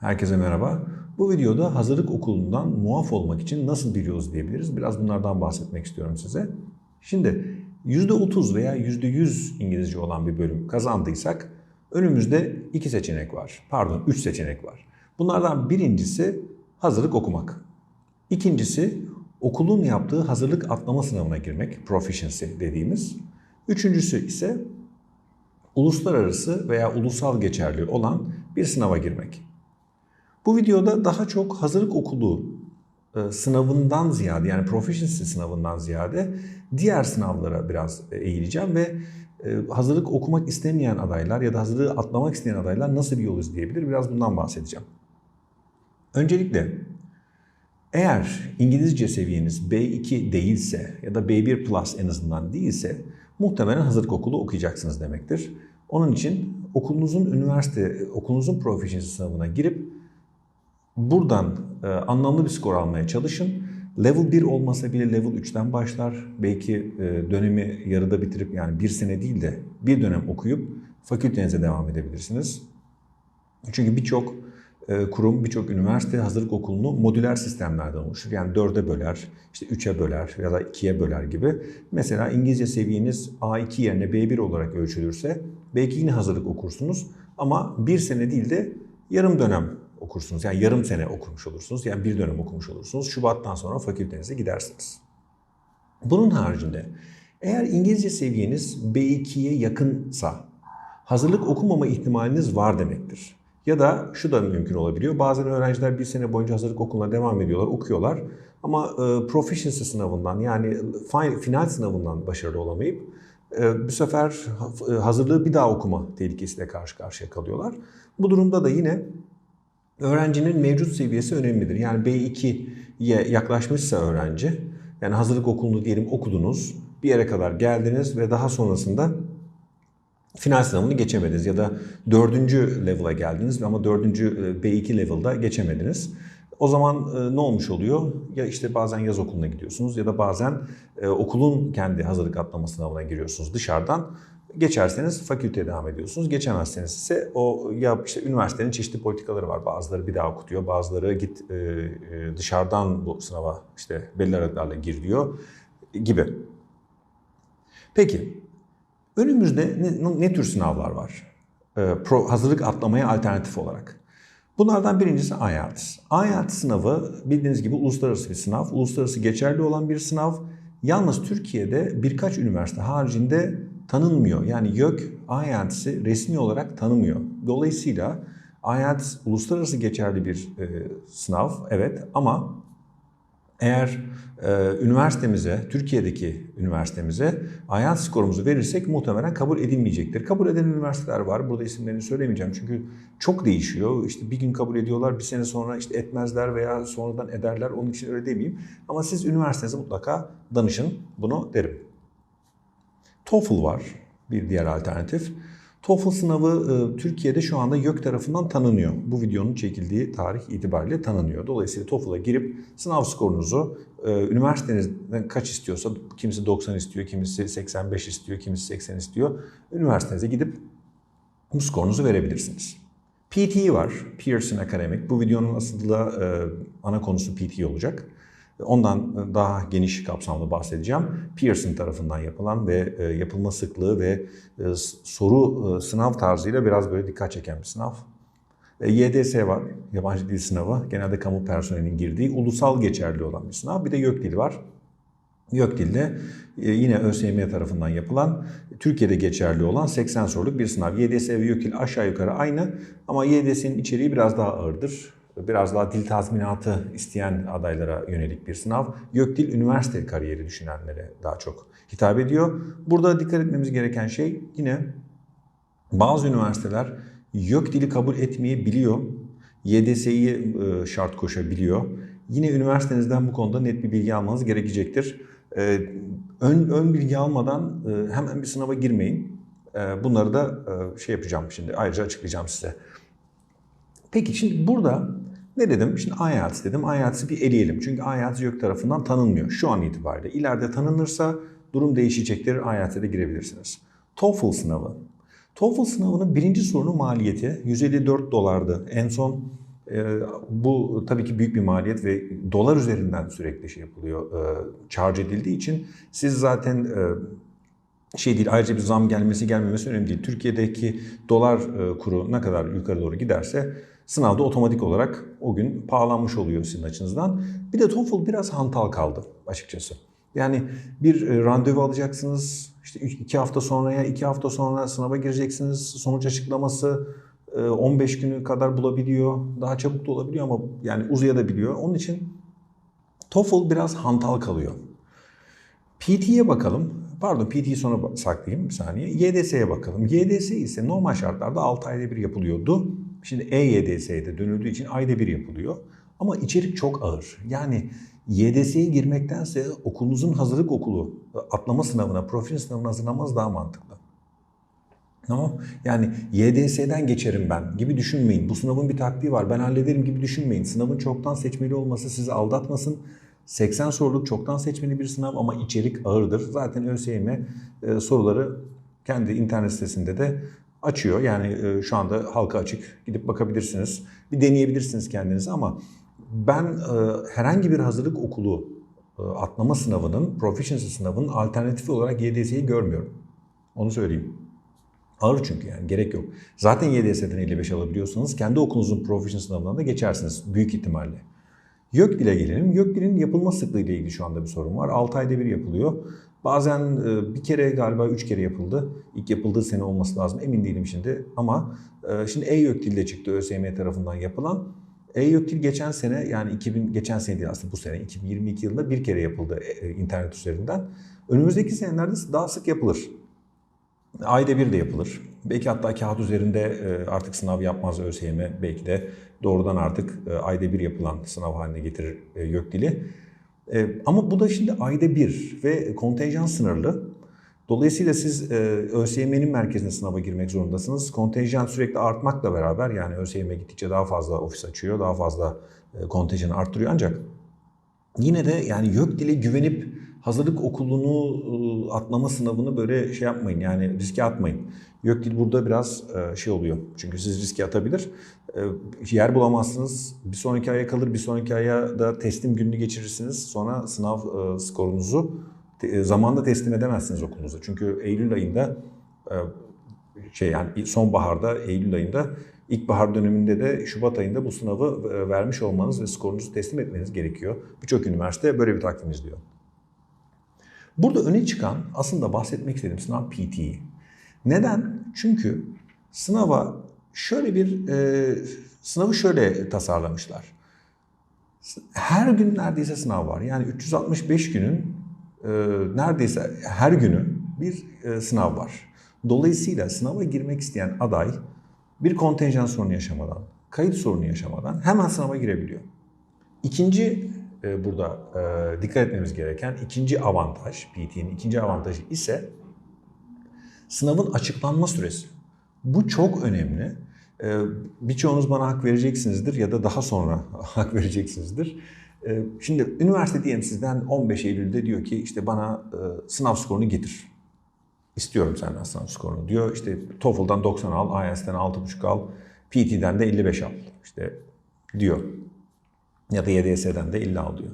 Herkese merhaba. Bu videoda hazırlık okulundan muaf olmak için nasıl bir yol izleyebiliriz? Biraz bunlardan bahsetmek istiyorum size. Şimdi %30 veya %100 İngilizce olan bir bölüm kazandıysak önümüzde iki seçenek var. Pardon, üç seçenek var. Bunlardan birincisi hazırlık okumak. İkincisi okulun yaptığı hazırlık atlama sınavına girmek, proficiency dediğimiz. Üçüncüsü ise uluslararası veya ulusal geçerli olan bir sınava girmek. Bu videoda daha çok hazırlık okulu e, sınavından ziyade yani proficiency sınavından ziyade diğer sınavlara biraz e, eğileceğim ve e, hazırlık okumak istemeyen adaylar ya da hazırlığı atlamak isteyen adaylar nasıl bir yol izleyebilir biraz bundan bahsedeceğim. Öncelikle eğer İngilizce seviyeniz B2 değilse ya da B1 Plus en azından değilse muhtemelen hazırlık okulu okuyacaksınız demektir. Onun için okulunuzun üniversite, okulunuzun proficiency sınavına girip buradan e, anlamlı bir skor almaya çalışın. Level 1 olmasa bile level 3'ten başlar. Belki e, dönemi yarıda bitirip yani bir sene değil de bir dönem okuyup fakültenize devam edebilirsiniz. Çünkü birçok e, kurum, birçok üniversite hazırlık okulunu modüler sistemlerden oluşur. Yani dörde böler, işte üçe böler ya da ikiye böler gibi. Mesela İngilizce seviyeniz A2 yerine B1 olarak ölçülürse belki yine hazırlık okursunuz ama bir sene değil de yarım dönem okursunuz. Yani yarım sene okumuş olursunuz. Yani bir dönem okumuş olursunuz. Şubattan sonra fakültenize gidersiniz. Bunun haricinde eğer İngilizce seviyeniz B2'ye yakınsa hazırlık okumama ihtimaliniz var demektir. Ya da şu da mümkün olabiliyor. Bazen öğrenciler bir sene boyunca hazırlık okuluna devam ediyorlar, okuyorlar. Ama e, proficiency sınavından yani final sınavından başarılı olamayıp e, bu sefer e, hazırlığı bir daha okuma tehlikesiyle karşı karşıya kalıyorlar. Bu durumda da yine öğrencinin mevcut seviyesi önemlidir. Yani B2'ye yaklaşmışsa öğrenci, yani hazırlık okulunu diyelim okudunuz, bir yere kadar geldiniz ve daha sonrasında final sınavını geçemediniz ya da dördüncü level'a geldiniz ama dördüncü B2 level'da geçemediniz. O zaman ne olmuş oluyor? Ya işte bazen yaz okuluna gidiyorsunuz ya da bazen okulun kendi hazırlık atlama sınavına giriyorsunuz dışarıdan. Geçerseniz fakülteye devam ediyorsunuz. Geçemezseniz ise o ya işte üniversitenin çeşitli politikaları var. Bazıları bir daha okutuyor, bazıları git dışarıdan bu sınava işte belli aralıklarla gir diyor gibi. Peki Önümüzde ne, ne tür sınavlar var? Ee, pro, hazırlık atlamaya alternatif olarak. Bunlardan birincisi IELTS. IELTS sınavı bildiğiniz gibi uluslararası bir sınav. Uluslararası geçerli olan bir sınav. Yalnız Türkiye'de birkaç üniversite haricinde tanınmıyor. Yani YÖK IELTS'i resmi olarak tanımıyor. Dolayısıyla IELTS uluslararası geçerli bir e, sınav evet ama eğer e, üniversitemize, Türkiye'deki üniversitemize IELTS skorumuzu verirsek muhtemelen kabul edilmeyecektir. Kabul eden üniversiteler var. Burada isimlerini söylemeyeceğim çünkü çok değişiyor. İşte bir gün kabul ediyorlar, bir sene sonra işte etmezler veya sonradan ederler. Onun için öyle demeyeyim. Ama siz üniversitenize mutlaka danışın. Bunu derim. TOEFL var bir diğer alternatif. TOEFL sınavı e, Türkiye'de şu anda YÖK tarafından tanınıyor. Bu videonun çekildiği tarih itibariyle tanınıyor. Dolayısıyla TOEFL'a girip sınav skorunuzu e, üniversitenizden kaç istiyorsa, kimisi 90 istiyor, kimisi 85 istiyor, kimisi 80 istiyor. Üniversitenize gidip bu skorunuzu verebilirsiniz. PT var, Pearson Academic. Bu videonun aslında e, ana konusu PT olacak. Ondan daha geniş kapsamlı bahsedeceğim. Pearson tarafından yapılan ve yapılma sıklığı ve soru sınav tarzıyla biraz böyle dikkat çeken bir sınav. YDS var, yabancı dil sınavı. Genelde kamu personelinin girdiği ulusal geçerli olan bir sınav. Bir de YÖK dil var. YÖK dilde yine ÖSYM tarafından yapılan, Türkiye'de geçerli olan 80 soruluk bir sınav. YDS ve YÖK dil aşağı yukarı aynı ama YDS'nin içeriği biraz daha ağırdır biraz daha dil tazminatı isteyen adaylara yönelik bir sınav. YÖKDİL üniversite kariyeri düşünenlere daha çok hitap ediyor. Burada dikkat etmemiz gereken şey yine bazı üniversiteler YÖKDİL'i kabul etmeyebiliyor. YDS'yi şart koşabiliyor. Yine üniversitenizden bu konuda net bir bilgi almanız gerekecektir. Ön, ön bilgi almadan hemen bir sınava girmeyin. Bunları da şey yapacağım şimdi ayrıca açıklayacağım size. Peki şimdi burada ne dedim? Şimdi IELTS dedim. IELTS'i bir eleyelim. Çünkü IELTS YÖK tarafından tanınmıyor şu an itibariyle. İleride tanınırsa durum değişecektir. IELTS'e de girebilirsiniz. TOEFL sınavı. TOEFL sınavının birinci sorunun maliyeti 154 dolardı. En son E, bu tabii ki büyük bir maliyet ve dolar üzerinden sürekli şey yapılıyor, e, charge edildiği için siz zaten e, şey değil ayrıca bir zam gelmesi gelmemesi önemli değil. Türkiye'deki dolar e, kuru ne kadar yukarı doğru giderse sınavda otomatik olarak o gün pahalanmış oluyor sizin açınızdan. Bir de TOEFL biraz hantal kaldı açıkçası. Yani bir e, randevu alacaksınız, işte iki hafta sonraya, iki hafta sonra sınava gireceksiniz. Sonuç açıklaması 15 e, günü kadar bulabiliyor. Daha çabuk da olabiliyor ama yani uzayabiliyor. Onun için TOEFL biraz hantal kalıyor. PT'ye bakalım. Pardon PT'yi sonra saklayayım bir saniye. YDS'ye bakalım. YDS ise normal şartlarda 6 ayda bir yapılıyordu. Şimdi EYDS'ye de dönüldüğü için ayda bir yapılıyor. Ama içerik çok ağır. Yani YDS'ye girmektense okulunuzun hazırlık okulu atlama sınavına, profil sınavına hazırlamanız daha mantıklı. Tamam. Yani YDS'den geçerim ben gibi düşünmeyin. Bu sınavın bir taktiği var. Ben hallederim gibi düşünmeyin. Sınavın çoktan seçmeli olması sizi aldatmasın. 80 soruluk çoktan seçmeli bir sınav ama içerik ağırdır. Zaten ÖSYM e, soruları kendi internet sitesinde de açıyor. Yani e, şu anda halka açık. Gidip bakabilirsiniz. Bir deneyebilirsiniz kendinizi ama ben e, herhangi bir hazırlık okulu e, atlama sınavının, proficiency sınavının alternatifi olarak YDS'yi görmüyorum. Onu söyleyeyim. Ağır çünkü yani gerek yok. Zaten YDS'den 55 alabiliyorsanız kendi okulunuzun proficiency sınavından da geçersiniz büyük ihtimalle. YÖK dile gelelim. YÖK dilin yapılma sıklığı ile ilgili şu anda bir sorun var. 6 ayda bir yapılıyor. Bazen e, bir kere galiba 3 kere yapıldı. İlk yapıldığı sene olması lazım. Emin değilim şimdi. Ama e, şimdi E-YÖK dilde çıktı ÖSYM tarafından yapılan. E-YÖKDİL geçen sene yani 2000 geçen sene değil aslında bu sene 2022 yılında bir kere yapıldı e, internet üzerinden. Önümüzdeki senelerde daha sık yapılır. Ayda bir de yapılır. Belki hatta kağıt üzerinde artık sınav yapmaz ÖSYM. Belki de doğrudan artık ayda bir yapılan sınav haline getirir YÖKDİL'i. Ama bu da şimdi ayda bir ve kontenjan sınırlı. Dolayısıyla siz e, ÖSYM'nin merkezine sınava girmek zorundasınız. Kontenjan sürekli artmakla beraber yani ÖSYM gittikçe daha fazla ofis açıyor, daha fazla e, kontenjanı arttırıyor ancak yine de yani YÖK dile güvenip hazırlık okulunu e, atlama sınavını böyle şey yapmayın yani riske atmayın. YÖK dil burada biraz e, şey oluyor. Çünkü siz riske atabilir. Yer bulamazsınız. Bir sonraki aya kalır, bir sonraki aya da teslim gününü geçirirsiniz. Sonra sınav e, skorunuzu zamanda teslim edemezsiniz okulunuza. Çünkü Eylül ayında şey yani sonbaharda Eylül ayında ilkbahar döneminde de Şubat ayında bu sınavı vermiş olmanız ve skorunuzu teslim etmeniz gerekiyor. Birçok üniversite böyle bir takvim izliyor. Burada öne çıkan aslında bahsetmek istediğim sınav PTE. Neden? Çünkü sınava şöyle bir e, sınavı şöyle tasarlamışlar. Her gün neredeyse sınav var. Yani 365 günün e, neredeyse her günü bir e, sınav var. Dolayısıyla sınava girmek isteyen aday bir kontenjan sorunu yaşamadan, kayıt sorunu yaşamadan hemen sınava girebiliyor. İkinci e, burada e, dikkat etmemiz gereken ikinci avantaj, PT'nin ikinci avantajı ise sınavın açıklanma süresi. Bu çok önemli. E, birçoğunuz bana hak vereceksinizdir ya da daha sonra hak vereceksinizdir. Şimdi üniversite diyelim sizden 15 Eylül'de diyor ki işte bana e, sınav skorunu getir. İstiyorum senden sınav skorunu diyor. İşte TOEFL'dan 90 al, IELTS'ten 6.5 al, PT'den de 55 al. İşte diyor. Ya da YDS'den de 50 al diyor.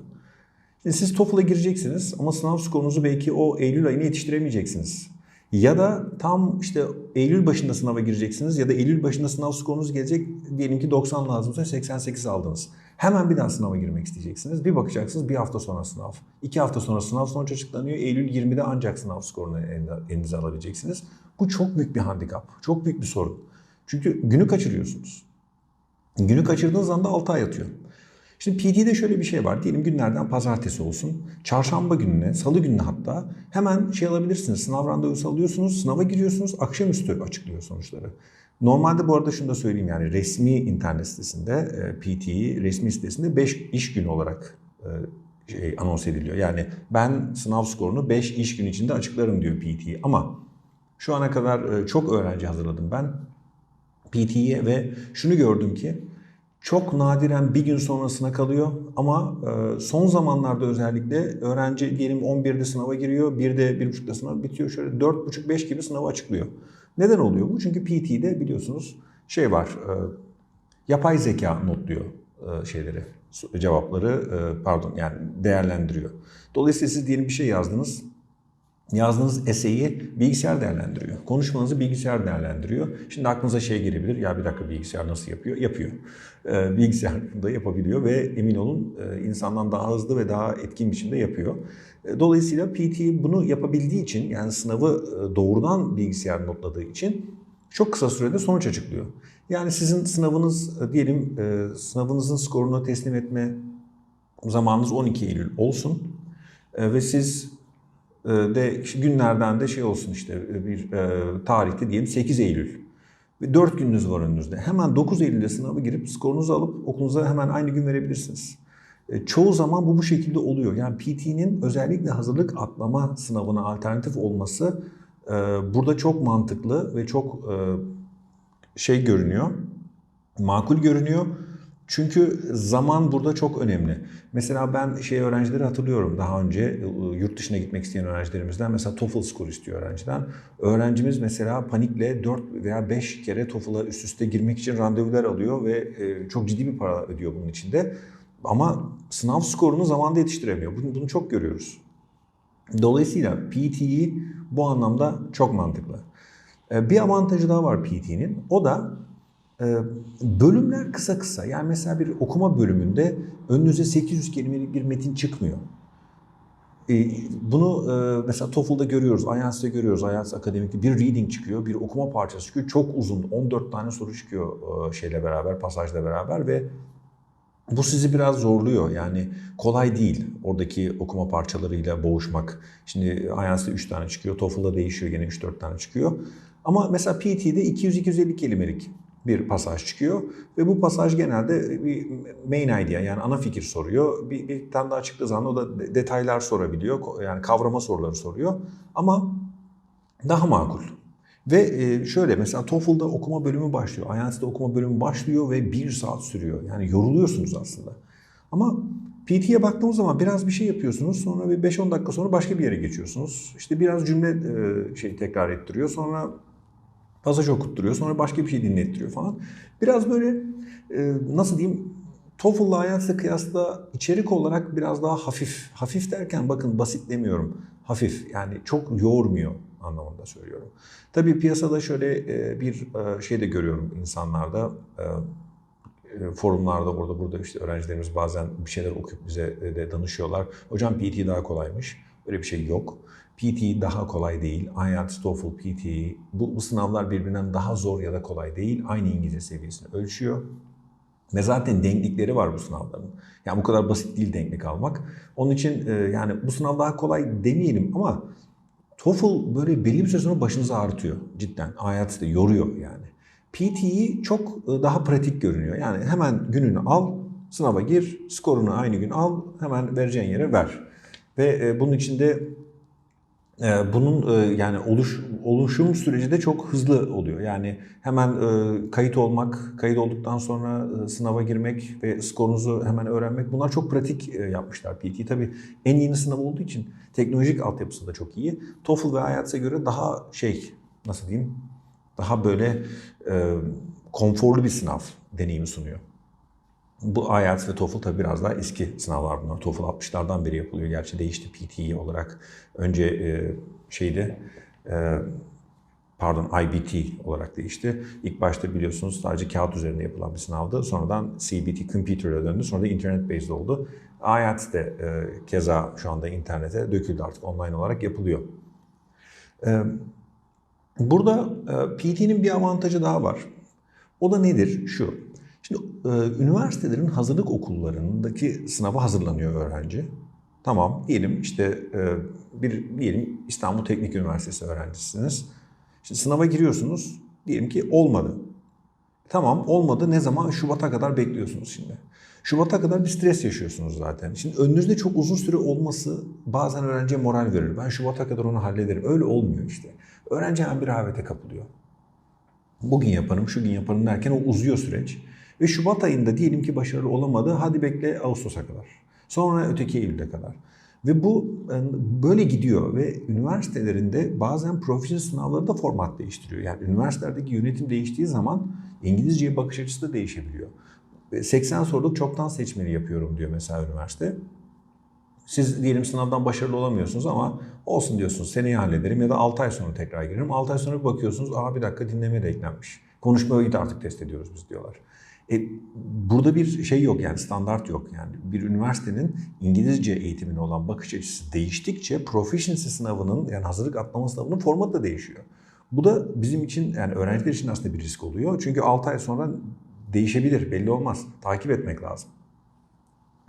Şimdi siz TOEFL'a gireceksiniz ama sınav skorunuzu belki o Eylül ayına yetiştiremeyeceksiniz. Ya da tam işte Eylül başında sınava gireceksiniz ya da Eylül başında sınav skorunuz gelecek. Diyelim ki 90 lazımsa 88 aldınız. Hemen bir daha sınava girmek isteyeceksiniz. Bir bakacaksınız bir hafta sonra sınav. iki hafta sonra sınav sonuç açıklanıyor. Eylül 20'de ancak sınav skorunu elinize alabileceksiniz. Bu çok büyük bir handikap. Çok büyük bir sorun. Çünkü günü kaçırıyorsunuz. Günü kaçırdığınız anda 6 ay atıyor. Şimdi PD'de şöyle bir şey var. Diyelim günlerden pazartesi olsun. Çarşamba gününe, salı gününe hatta hemen şey alabilirsiniz. Sınav randevusu alıyorsunuz, sınava giriyorsunuz. Akşamüstü açıklıyor sonuçları. Normalde bu arada şunu da söyleyeyim yani resmi internet sitesinde e, PT'yi resmi sitesinde 5 iş günü olarak e, şey, anons ediliyor. Yani ben sınav skorunu 5 iş gün içinde açıklarım diyor PT'yi. Ama şu ana kadar e, çok öğrenci hazırladım ben PT'ye ve şunu gördüm ki çok nadiren bir gün sonrasına kalıyor ama son zamanlarda özellikle öğrenci diyelim 11'de sınava giriyor, 1'de 1.30'da sınav bitiyor. Şöyle 4.30-5 gibi sınavı açıklıyor. Neden oluyor bu? Çünkü PT'de biliyorsunuz şey var. Yapay zeka notluyor e, şeyleri, cevapları e, pardon yani değerlendiriyor. Dolayısıyla siz diyelim bir şey yazdınız. Yazdığınız eseyi bilgisayar değerlendiriyor. Konuşmanızı bilgisayar değerlendiriyor. Şimdi aklınıza şey gelebilir. Ya bir dakika bilgisayar nasıl yapıyor? Yapıyor. Ee, bilgisayar da yapabiliyor ve emin olun e, insandan daha hızlı ve daha etkin biçimde yapıyor. E, dolayısıyla PT bunu yapabildiği için yani sınavı e, doğrudan bilgisayar notladığı için çok kısa sürede sonuç açıklıyor. Yani sizin sınavınız diyelim sınavınızın skorunu teslim etme zamanınız 12 Eylül olsun ve siz de işte günlerden de şey olsun işte e, bir e, tarihte diyelim 8 Eylül. Ve 4 gününüz var önünüzde. Hemen 9 Eylül'de sınavı girip skorunuzu alıp okulunuza hemen aynı gün verebilirsiniz. E, çoğu zaman bu bu şekilde oluyor. Yani PT'nin özellikle hazırlık atlama sınavına alternatif olması burada çok mantıklı ve çok şey görünüyor. Makul görünüyor. Çünkü zaman burada çok önemli. Mesela ben şey öğrencileri hatırlıyorum daha önce e, yurt dışına gitmek isteyen öğrencilerimizden mesela TOEFL skoru istiyor öğrenciden. Öğrencimiz mesela panikle 4 veya 5 kere TOEFL'a üst üste girmek için randevular alıyor ve e, çok ciddi bir para ödüyor bunun içinde. Ama sınav skorunu zamanda yetiştiremiyor. Bunu, bunu çok görüyoruz. Dolayısıyla PT'yi bu anlamda çok mantıklı. E, bir avantajı daha var PT'nin. O da bölümler kısa kısa. Yani mesela bir okuma bölümünde önünüze 800 kelimelik bir metin çıkmıyor. Ee, bunu e, mesela TOEFL'da görüyoruz, IELTS'te görüyoruz. IELTS akademikte bir reading çıkıyor, bir okuma parçası çıkıyor. Çok uzun, 14 tane soru çıkıyor e, şeyle beraber, pasajla beraber ve bu sizi biraz zorluyor. Yani kolay değil oradaki okuma parçalarıyla boğuşmak. Şimdi IELTS'te 3 tane çıkıyor, TOEFL'da değişiyor gene 3-4 tane çıkıyor. Ama mesela PT'de 200-250 kelimelik bir pasaj çıkıyor ve bu pasaj genelde bir main idea yani ana fikir soruyor. Bir, bir tane daha çıktığı zaman o da detaylar sorabiliyor. Yani kavrama soruları soruyor. Ama daha makul. Ve e, şöyle mesela TOEFL'da okuma bölümü başlıyor. IELTS'de okuma bölümü başlıyor ve bir saat sürüyor. Yani yoruluyorsunuz aslında. Ama PT'ye baktığımız zaman biraz bir şey yapıyorsunuz. Sonra bir 5-10 dakika sonra başka bir yere geçiyorsunuz. İşte biraz cümle e, şey tekrar ettiriyor. Sonra pasaj okutturuyor. Sonra başka bir şey dinlettiriyor falan. Biraz böyle e, nasıl diyeyim TOEFL'la IELTS'le kıyasla içerik olarak biraz daha hafif. Hafif derken bakın basit demiyorum. Hafif yani çok yoğurmuyor anlamında söylüyorum. Tabii piyasada şöyle e, bir e, şey de görüyorum insanlarda. E, forumlarda orada burada işte öğrencilerimiz bazen bir şeyler okuyup bize de danışıyorlar. Hocam PT daha kolaymış. Öyle bir şey yok. PT daha kolay değil. IELTS, TOEFL, PT bu, bu sınavlar birbirinden daha zor ya da kolay değil. Aynı İngilizce seviyesini ölçüyor. Ve zaten denklikleri var bu sınavların. Yani bu kadar basit değil denklik almak. Onun için e, yani bu sınav daha kolay demeyelim ama TOEFL böyle belli bir süre sonra başınızı ağrıtıyor cidden. IELTS de yoruyor yani. PT'yi çok e, daha pratik görünüyor. Yani hemen gününü al, sınava gir, skorunu aynı gün al, hemen vereceğin yere ver. Ve e, bunun içinde ee, bunun e, yani oluş, oluşum süreci de çok hızlı oluyor. Yani hemen e, kayıt olmak, kayıt olduktan sonra e, sınava girmek ve skorunuzu hemen öğrenmek bunlar çok pratik yapmışlar PT. Tabii en yeni sınav olduğu için teknolojik altyapısı da çok iyi. TOEFL ve IELTS'e göre daha şey nasıl diyeyim daha böyle konforlu bir sınav deneyimi sunuyor. Bu IELTS ve TOEFL tabii biraz daha eski sınavlar bunlar. TOEFL 60'lardan beri yapılıyor. Gerçi değişti PTE olarak. Önce e, şeydi e, pardon IBT olarak değişti. İlk başta biliyorsunuz sadece kağıt üzerinde yapılan bir sınavdı. Sonradan CBT Computer'a döndü. Sonra da internet based oldu. IELTS de e, keza şu anda internete döküldü artık online olarak yapılıyor. E, burada e, PT'nin bir avantajı daha var. O da nedir? Şu. Şimdi e, üniversitelerin hazırlık okullarındaki sınava hazırlanıyor öğrenci. Tamam diyelim işte e, bir diyelim İstanbul Teknik Üniversitesi öğrencisiniz. Şimdi sınava giriyorsunuz. Diyelim ki olmadı. Tamam olmadı. Ne zaman? Şubat'a kadar bekliyorsunuz şimdi. Şubat'a kadar bir stres yaşıyorsunuz zaten. Şimdi önünüzde çok uzun süre olması bazen öğrenciye moral verir. Ben Şubat'a kadar onu hallederim. Öyle olmuyor işte. Öğrenci hemen bir rehavete kapılıyor. Bugün yaparım, şu gün yaparım derken o uzuyor süreç. Ve Şubat ayında diyelim ki başarılı olamadı. Hadi bekle Ağustos'a kadar. Sonra öteki Eylül'e kadar. Ve bu böyle gidiyor ve üniversitelerinde bazen profesyonel sınavları da format değiştiriyor. Yani üniversitelerdeki yönetim değiştiği zaman İngilizceye bakış açısı da değişebiliyor. 80 soruluk çoktan seçmeli yapıyorum diyor mesela üniversite. Siz diyelim sınavdan başarılı olamıyorsunuz ama olsun diyorsunuz seneye hallederim ya da 6 ay sonra tekrar girerim. 6 ay sonra bakıyorsunuz aa bir dakika dinleme de eklenmiş. Konuşmayı da artık test ediyoruz biz diyorlar. E, burada bir şey yok yani standart yok yani. Bir üniversitenin İngilizce eğitimine olan bakış açısı değiştikçe proficiency sınavının yani hazırlık atlama sınavının formatı da değişiyor. Bu da bizim için yani öğrenciler için aslında bir risk oluyor. Çünkü 6 ay sonra değişebilir belli olmaz. Takip etmek lazım.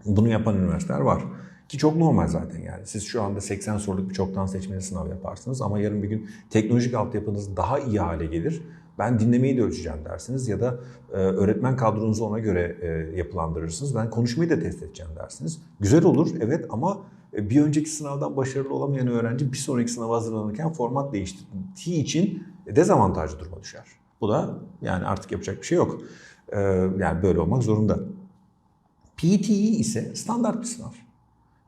Bunu yapan üniversiteler var. Ki çok normal zaten yani. Siz şu anda 80 soruluk bir çoktan seçmeli sınav yaparsınız ama yarın bir gün teknolojik altyapınız daha iyi hale gelir. Ben dinlemeyi de ölçeceğim dersiniz ya da e, öğretmen kadronuzu ona göre e, yapılandırırsınız. Ben konuşmayı da test edeceğim dersiniz. Güzel olur evet ama e, bir önceki sınavdan başarılı olamayan öğrenci bir sonraki sınava hazırlanırken format değiştirdiği için dezavantajlı duruma düşer. Bu da yani artık yapacak bir şey yok. E, yani böyle olmak zorunda. PTE ise standart bir sınav.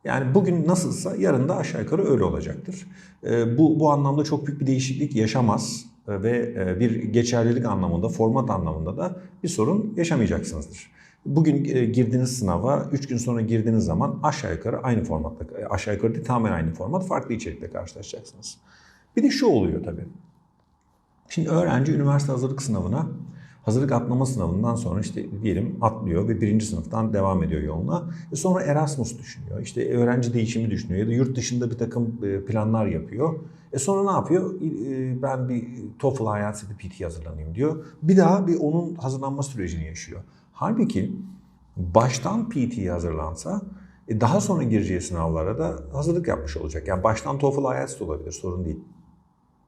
Yani bugün nasılsa yarın da aşağı yukarı öyle olacaktır. E, bu, bu anlamda çok büyük bir değişiklik yaşamaz ve e, bir geçerlilik anlamında, format anlamında da bir sorun yaşamayacaksınızdır. Bugün e, girdiğiniz sınava 3 gün sonra girdiğiniz zaman aşağı yukarı aynı formatta, aşağı yukarı değil tamamen aynı format, farklı içerikle karşılaşacaksınız. Bir de şu oluyor tabii. Şimdi öğrenci üniversite hazırlık sınavına Hazırlık atlama sınavından sonra işte diyelim atlıyor ve birinci sınıftan devam ediyor yoluna. E sonra Erasmus düşünüyor. İşte öğrenci değişimi düşünüyor ya da yurt dışında bir takım e, planlar yapıyor. E sonra ne yapıyor? E, ben bir TOEFL IELTS bir PT hazırlanayım diyor. Bir daha bir onun hazırlanma sürecini yaşıyor. Halbuki baştan PT'ye hazırlansa daha sonra gireceği sınavlara da hazırlık yapmış olacak. Yani baştan TOEFL IELTS de olabilir sorun değil.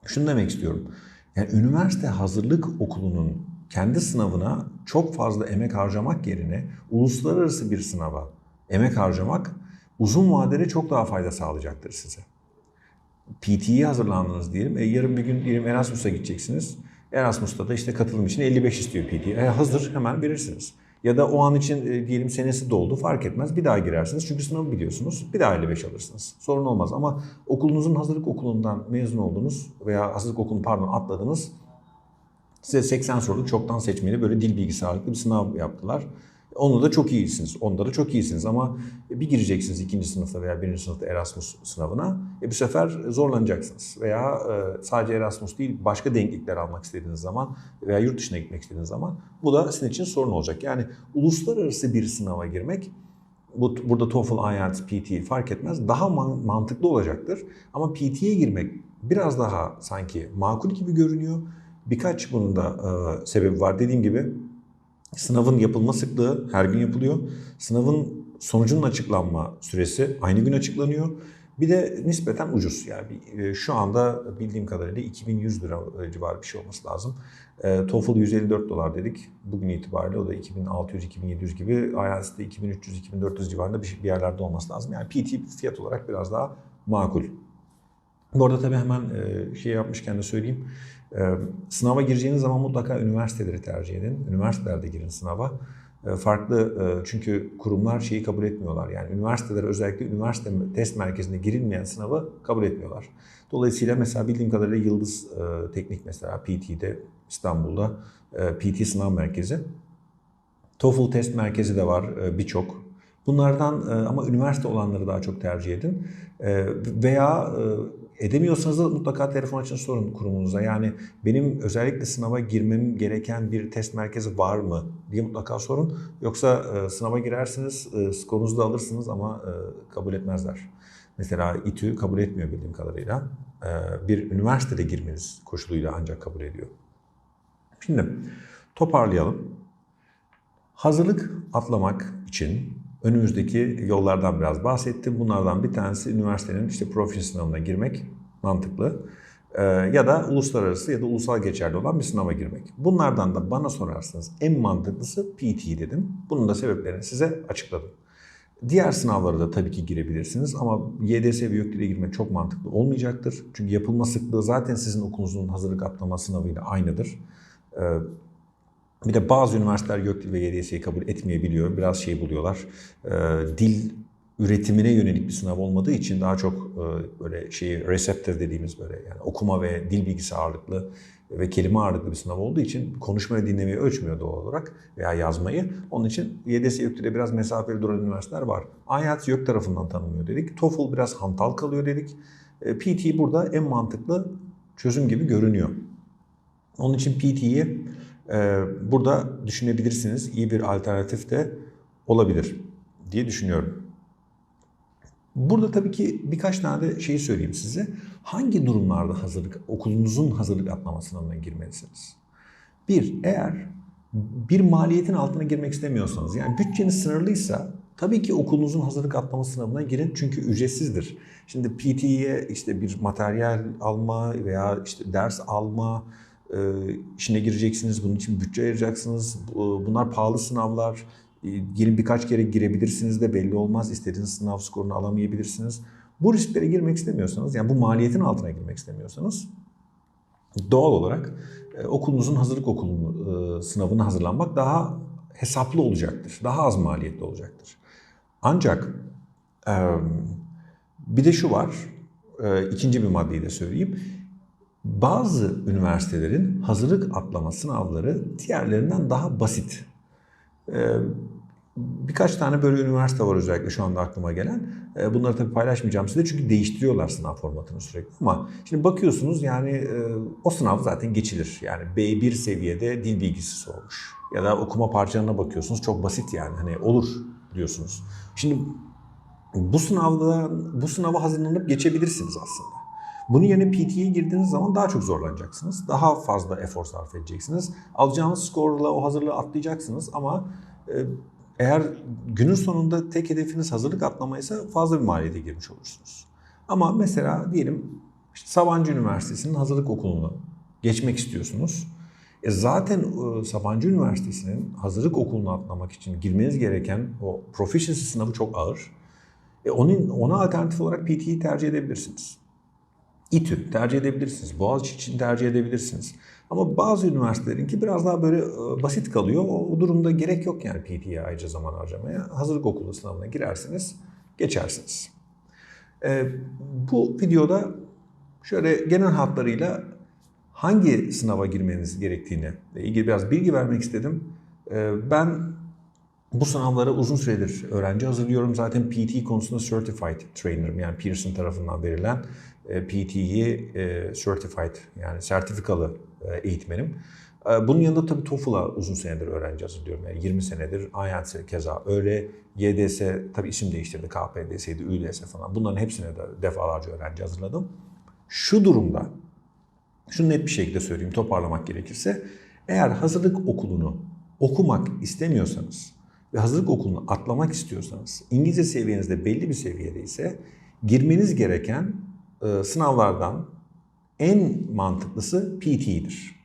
Şunu demek istiyorum. Yani üniversite hazırlık okulunun kendi sınavına çok fazla emek harcamak yerine uluslararası bir sınava emek harcamak uzun vadede çok daha fayda sağlayacaktır size. PT'ye hazırlandınız diyelim. E, yarın bir gün diyelim Erasmus'a gideceksiniz. Erasmus'ta da işte katılım için 55 istiyor PT. E, hazır hemen verirsiniz. Ya da o an için e, diyelim senesi doldu fark etmez. Bir daha girersiniz. Çünkü sınavı biliyorsunuz. Bir daha 55 alırsınız. Sorun olmaz ama okulunuzun hazırlık okulundan mezun oldunuz veya hazırlık okulunu pardon atladınız. Size 80 soruluk çoktan seçmeli böyle dil bilgisi ağırlıklı bir sınav yaptılar. Onu da çok iyisiniz. Onda da çok iyisiniz ama bir gireceksiniz ikinci sınıfta veya birinci sınıfta Erasmus sınavına. E bu sefer zorlanacaksınız. Veya e, sadece Erasmus değil başka denklikler almak istediğiniz zaman veya yurt dışına gitmek istediğiniz zaman bu da sizin için sorun olacak. Yani uluslararası bir sınava girmek bu, burada TOEFL, IELTS, PT fark etmez. Daha man, mantıklı olacaktır. Ama PT'ye girmek biraz daha sanki makul gibi görünüyor. Birkaç bunun da e, sebebi var. Dediğim gibi sınavın yapılma sıklığı her gün yapılıyor. Sınavın sonucunun açıklanma süresi aynı gün açıklanıyor. Bir de nispeten ucuz yani e, şu anda bildiğim kadarıyla 2100 lira civarı bir şey olması lazım. E, TOEFL 154 dolar dedik bugün itibariyle o da 2600-2700 gibi IELTS'de 2300-2400 civarında bir yerlerde olması lazım. Yani PT fiyat olarak biraz daha makul. Bu arada tabii hemen e, şey yapmışken de söyleyeyim. Sınava gireceğiniz zaman mutlaka üniversiteleri tercih edin. Üniversitelerde girin sınava. Farklı çünkü kurumlar şeyi kabul etmiyorlar. Yani üniversiteler özellikle üniversite test merkezinde girilmeyen sınavı kabul etmiyorlar. Dolayısıyla mesela bildiğim kadarıyla Yıldız Teknik mesela PT'de İstanbul'da PT sınav merkezi. TOEFL test merkezi de var birçok. Bunlardan ama üniversite olanları daha çok tercih edin. Veya Edemiyorsanız da mutlaka telefon açın sorun kurumunuza. Yani benim özellikle sınava girmem gereken bir test merkezi var mı diye mutlaka sorun. Yoksa e, sınava girersiniz, e, skorunuzu da alırsınız ama e, kabul etmezler. Mesela İTÜ kabul etmiyor bildiğim kadarıyla. E, bir üniversitede girmeniz koşuluyla ancak kabul ediyor. Şimdi toparlayalım. Hazırlık atlamak için önümüzdeki yollardan biraz bahsettim. Bunlardan bir tanesi üniversitenin işte profil sınavına girmek mantıklı. Ee, ya da uluslararası ya da ulusal geçerli olan bir sınava girmek. Bunlardan da bana sorarsanız en mantıklısı PT dedim. Bunun da sebeplerini size açıkladım. Diğer sınavlara da tabii ki girebilirsiniz ama YDS ve YÖKDİL'e girmek çok mantıklı olmayacaktır. Çünkü yapılma sıklığı zaten sizin okulunuzun hazırlık atlama sınavıyla aynıdır. Ee, bir de bazı üniversiteler YÖKDİL ve YDS'yi kabul etmeyebiliyor. Biraz şey buluyorlar. E, dil üretimine yönelik bir sınav olmadığı için daha çok e, böyle şeyi receptor dediğimiz böyle yani okuma ve dil bilgisi ağırlıklı ve kelime ağırlıklı bir sınav olduğu için konuşmayı dinlemeyi ölçmüyor doğal olarak veya yazmayı. Onun için YDS YÖK'te biraz mesafeli duran üniversiteler var. IELTS YÖK tarafından tanınmıyor dedik. TOEFL biraz hantal kalıyor dedik. E, PT burada en mantıklı çözüm gibi görünüyor. Onun için PT'yi e, burada düşünebilirsiniz. İyi bir alternatif de olabilir diye düşünüyorum. Burada tabii ki birkaç tane de şeyi söyleyeyim size. Hangi durumlarda hazırlık, okulunuzun hazırlık atlama sınavına girmelisiniz? Bir, eğer bir maliyetin altına girmek istemiyorsanız, yani bütçeniz sınırlıysa tabii ki okulunuzun hazırlık atlama sınavına girin çünkü ücretsizdir. Şimdi PT'ye işte bir materyal alma veya işte ders alma, işine gireceksiniz, bunun için bütçe ayıracaksınız. Bu- Bunlar pahalı sınavlar. E, Girin birkaç kere girebilirsiniz de belli olmaz. İstediğiniz sınav skorunu alamayabilirsiniz. Bu risklere girmek istemiyorsanız, yani bu maliyetin altına girmek istemiyorsanız doğal olarak e, okulunuzun hazırlık okulunu e, sınavına hazırlanmak daha hesaplı olacaktır. Daha az maliyetli olacaktır. Ancak bir de şu var, ikinci bir maddeyi de söyleyeyim. Bazı üniversitelerin hazırlık atlama sınavları diğerlerinden daha basit. Ee, Birkaç tane böyle üniversite var özellikle şu anda aklıma gelen. Ee, Bunları tabii paylaşmayacağım size çünkü değiştiriyorlar sınav formatını sürekli. Ama şimdi bakıyorsunuz yani e, o sınav zaten geçilir. Yani B1 seviyede dil bilgisi olmuş. Ya da okuma parçalarına bakıyorsunuz çok basit yani hani olur diyorsunuz. Şimdi bu sınavda bu sınava hazırlanıp geçebilirsiniz aslında. Bunun yerine PT'ye girdiğiniz zaman daha çok zorlanacaksınız. Daha fazla efor sarf edeceksiniz. Alacağınız skorla o hazırlığı atlayacaksınız ama e, eğer günün sonunda tek hedefiniz hazırlık atlamaysa fazla bir maliyete girmiş olursunuz. Ama mesela diyelim işte Sabancı Üniversitesi'nin hazırlık okulunu geçmek istiyorsunuz. E zaten e, Sabancı Üniversitesi'nin hazırlık okulunu atlamak için girmeniz gereken o proficiency sınavı çok ağır. E onun ona alternatif olarak PT'yi tercih edebilirsiniz. İTÜ tercih edebilirsiniz. Boğaziçi için tercih edebilirsiniz. Ama bazı üniversitelerinki biraz daha böyle e, basit kalıyor. O, durumda gerek yok yani PT'ye ayrıca zaman harcamaya. Hazırlık okulu sınavına girersiniz, geçersiniz. E, bu videoda şöyle genel hatlarıyla hangi sınava girmeniz gerektiğine ilgili biraz bilgi vermek istedim. E, ben bu sınavlara uzun süredir öğrenci hazırlıyorum. Zaten PT konusunda Certified Trainer'ım. Yani Pearson tarafından verilen e, PT'yi e, Certified yani sertifikalı e, eğitmenim. E, Bunun yanında tabii TOEFL'a uzun senedir öğrenci hazırlıyorum. Yani 20 senedir IELTS keza öyle. YDS tabii isim değiştirdi. KPDS'ydi, ÜLS falan. Bunların hepsine de defalarca öğrenci hazırladım. Şu durumda şunu net bir şekilde söyleyeyim toparlamak gerekirse. Eğer hazırlık okulunu okumak istemiyorsanız ve hazırlık okulunu atlamak istiyorsanız, İngilizce seviyenizde belli bir seviyede ise girmeniz gereken e, sınavlardan en mantıklısı PT'dir.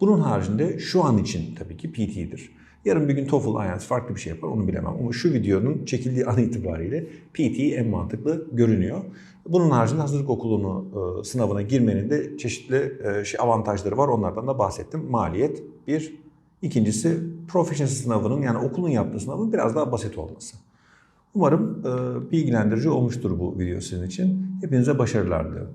Bunun haricinde şu an için tabii ki PT'dir. Yarın bir gün TOEFL, IELTS farklı bir şey yapar onu bilemem. Ama şu videonun çekildiği an itibariyle PT en mantıklı görünüyor. Bunun haricinde hazırlık okulunu e, sınavına girmenin de çeşitli e, şey avantajları var. Onlardan da bahsettim. Maliyet bir. İkincisi proficiency sınavının yani okulun yaptığı sınavın biraz daha basit olması. Umarım e, bilgilendirici olmuştur bu video sizin için. Hepinize başarılar diliyorum.